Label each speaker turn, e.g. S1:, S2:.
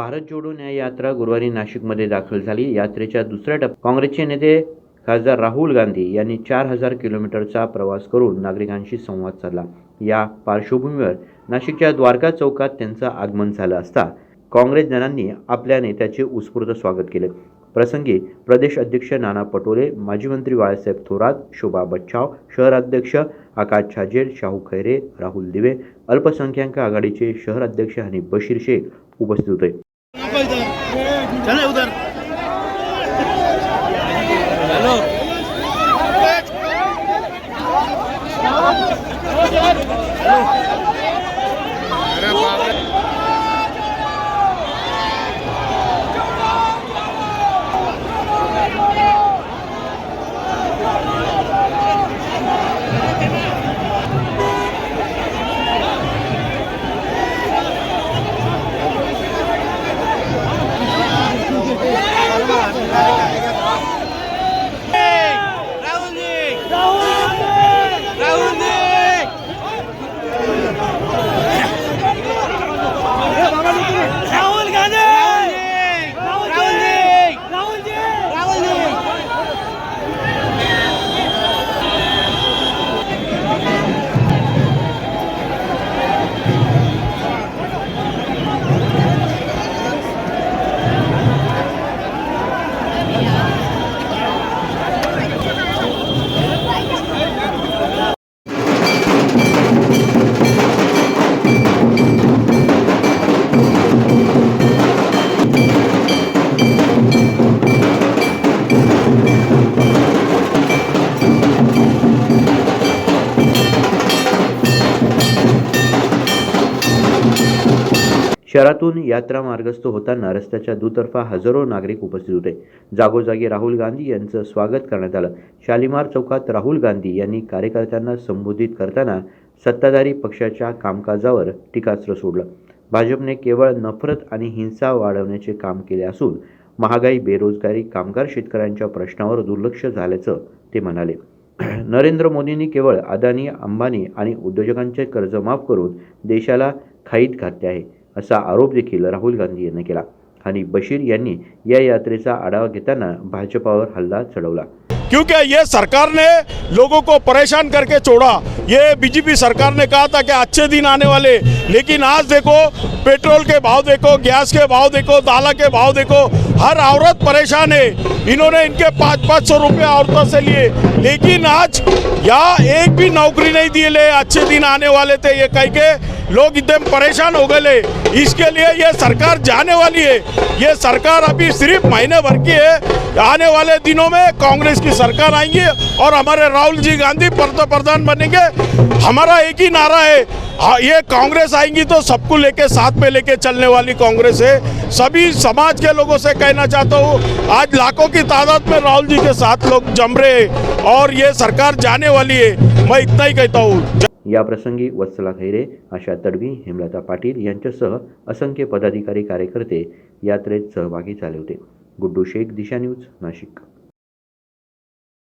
S1: भारत जोडो न्याय यात्रा गुरुवारी नाशिकमध्ये दाखल झाली. यात्रेच्या दुसऱ्या टप्प्यात काँग्रेसचे नेते खासदार राहुल गांधी यांनी चार हजार किलोमीटरचा प्रवास करून नागरिकांशी संवाद साधला. या पार्श्वभूमीवर नाशिकच्या द्वारका चौकात त्यांचं आगमन झालं असता काँग्रेसजनांनी आपल्या नेत्याचे उत्स्फूर्त स्वागत केले. प्रसंगी प्रदेश अध्यक्ष नाना पटोले माजी मंत्री बाळासाहेब थोरात शोभा बच्छाव शहराध्यक्ष आकाश छाजेर शाहू खैरे राहुल दिवे अल्पसंख्याक आघाडीचे शहर अध्यक्ष हनीफ बशीर शेख उपस्थित होते.
S2: चले उधर
S1: शहरातून यात्रा मार्गस्थ होताना रस्त्याच्या दुतर्फा हजारो नागरिक उपस्थित होते. जागोजागी राहुल गांधी यांचं स्वागत करण्यात आलं. शालिमार चौकात राहुल गांधी यांनी कार्यकर्त्यांना संबोधित करताना सत्ताधारी पक्षाच्या कामकाजावर टीकास्त्र सोडलं. भाजपने केवळ नफरत आणि हिंसा वाढवण्याचे काम केले असून महागाई बेरोजगारी कामगार शेतकऱ्यांच्या प्रश्नावर दुर्लक्ष झाल्याचं ते म्हणाले. नरेंद्र मोदींनी केवळ अदानी अंबानी आणि उद्योजकांचे कर्ज माफ करून देशाला खाईत घातले आहे. असा आरोप देखील राहुल गांधी यांनी केला. आणि बशीर यांनी या यात्रेचा आढावा घेताना भाजपावर हल्ला चढवला.
S3: क्योंकि ये सरकार ने लोगों को परेशान करके छोड़ा. ये बीजेपी सरकार ने कहा था कि अच्छे दिन आने वाले लेकिन आज देखो पेट्रोल के भाव देखो गैस के भाव देखो दाला के भाव देखो हर औरत परेशान है। इन्होंने इनके पाँच पाँच सौ रुपये औरतों से लिए। लेकिन आज यहाँ एक भी नौकरी नहीं दिए ले अच्छे दिन आने वाले थे ये कह के। लोग एकदम परेशान हो गए। इसके लिए ये सरकार जाने वाली है। ये सरकार अभी सिर्फ़ महीने भर की है। आने वाले दिनों में कांग्रेस की सरकार आएँगी और हमारे राहुल जी गांधी प्रधान बनेंगे। हमारा एक ही नारा है। हाँ, ये कांग्रेस आएँगी तो सबको लेके साथ में लेके चलने वाली कांग्रेस है। सभी समाज के लोगों से कहना चाहता हूँ आज लाखों की तादाद में राहुल जी के साथ लोग जम रहे हैं और ये सरकार जाने वाली है। मैं इतना ही कहता हूँ।
S1: याप्रसंगी वत्सला खैरे आशा तडवी हेमलता पाटील यांच्यासह असंख्य पदाधिकारी कार्यकर्ते यात्रेत सहभागी झाले होते. गुड्डू शेख दिशा न्यूज नाशिक.